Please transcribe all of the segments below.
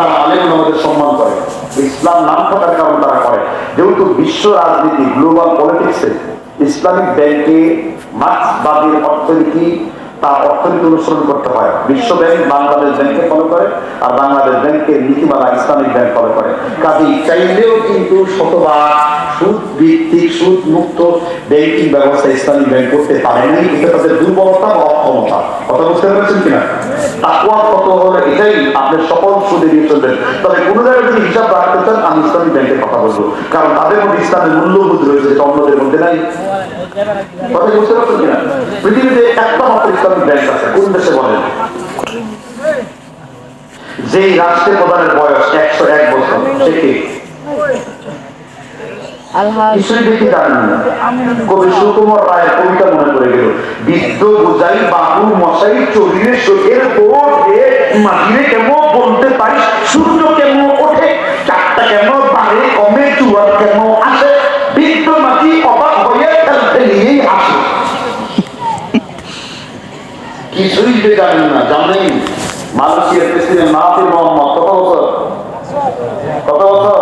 তারা আলেম আমাদের সম্মান করে। ইসলাম নাম থাকার কারণ তারা করে। যেহেতু বিশ্ব রাজনীতি গ্লোবাল পলিটিক্সে ইসলামিক ব্যাংকে মার্ক্সবাদীর অর্থনীতি তার অর্থনীতি অনুসরণ করতে হয়। বিশ্ব ব্যাংক বাংলাদেশ ব্যাংকে ফলো করে আর বাংলাদেশ ব্যাংকের নীতিমালা ইসলামিক ব্যাংক ফলো করে। কাজেই চাইলেও কিন্তু শতভাগ সুদ ভিত্তিক সুদ মুক্ত ব্যাংকিং ব্যবস্থা ইসলামিক ব্যাংক করতে পারেনি এটা তাদের দুর্বলতা বা অক্ষমতা। কথা বুঝতে পারছেন কিনা? তাকুয়ার কত হলো এটাই আপনার সকল সুদে নিয়ে চলবেন। তবে কোন জায়গায় যদি হিসাব রাখতে চান, আমি ইসলামিক ব্যাংকের কথা বলব। কারণ তাদের মধ্যে ইসলামের মূল্যবোধ রয়েছে অন্যদের মধ্যে নাই। কথা বুঝতে পারছেন পৃথিবীতে একটা মাত্র ইসলামিক ব্যাংক আছে কোন দেশে বলেন? যেই রাষ্ট্রের প্রধানের বয়স একশো এক বছর সে কে? কবি সুকুমার রায়ের কবিতা মনে পড়ে গেল বিদ্য বুঝাই বাবু মশাই চোখের মাটিরে কেমন বলতে পারিস? সূর্য কিছুই যে জানেন না জানেন মালয়েশিয়ার প্রেসিডেন্ট মাহাতির মোহাম্মদ কত বছর? কত বছর?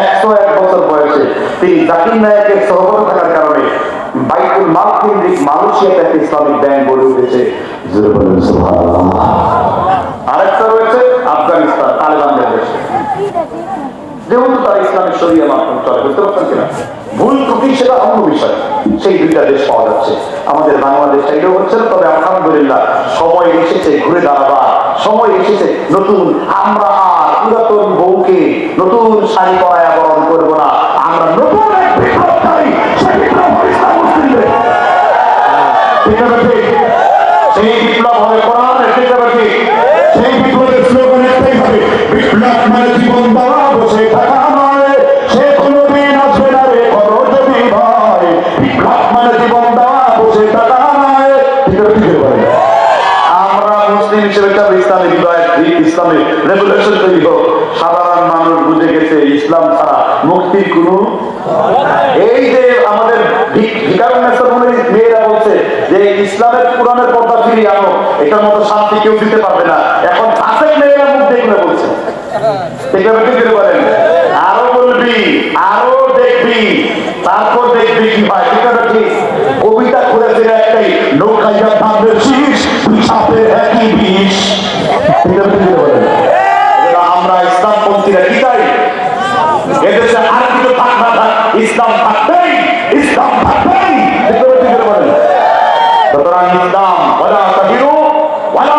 একশো এক বছর বয়সে। তিনি জাকির নায়কের সহগত থাকার কারণে বাইকুল মাল কেন্দ্রিক মালয়েশিয়াতে একটা ইসলামিক ব্যাংক গড়ে উঠেছে। আরেকটা যেহেতু তারা ইসলামের শরিয়া মাধ্যম চলে, বুঝতে পারছেন কিনা? ভুল ত্রুটি সেটা অন্য বিষয়। সেই দুইটা দেশ পাওয়া যাচ্ছে। আমাদের বাংলাদেশ চাইলেও হচ্ছে, তবে আলহামদুলিল্লাহ সময় এসেছে ঘুরে দাঁড়াবার। সময় এসেছে নতুন, আমরা আর পুরাতন বউকে নতুন শাড়ি পরায় বরণ করব না। আমরা নতুন এক ইসলামের কোরআনের আনো, এটার মতো শান্তি কেউ দিতে পারবে না। এখন ফাঁসের মেয়েরা বলছে। এটা বেটে করে বলেন? আরও বলবি, আরও দেখবি। তারপর দেখবি কি হয় ঠিক আছে ঠিক কবিতা করেছে নৌকাইয়া ভাববে শীষ তুই সাপের একই বিষ। আমরা ইসলামপন্থীরা কি চাই? এদেশে আর কিছু থাক না। থাক ইসলাম থাকবেই ইসলাম থাকবেই। সুতরাং ইসলাম, ওয়ালা তাহিরু ওয়ালা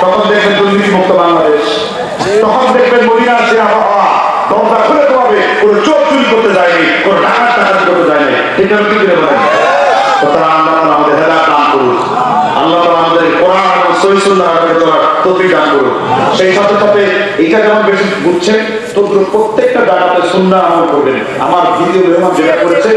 তখন দেখবেন দুর্নীতি মুক্ত বাংলাদেশ। তখন দেখবেন মদিনার সে দরজা খুলে দেওয়াবে, কোনো চোখ চুরি করতে যায়নি, কোনো ডাকাত ডাকাতি করতে যায়নি। ঠিক আছে কি করে বলেন? বেশি প্রত্যেকটা করবেন। আমার মেহমান যেটা করেছে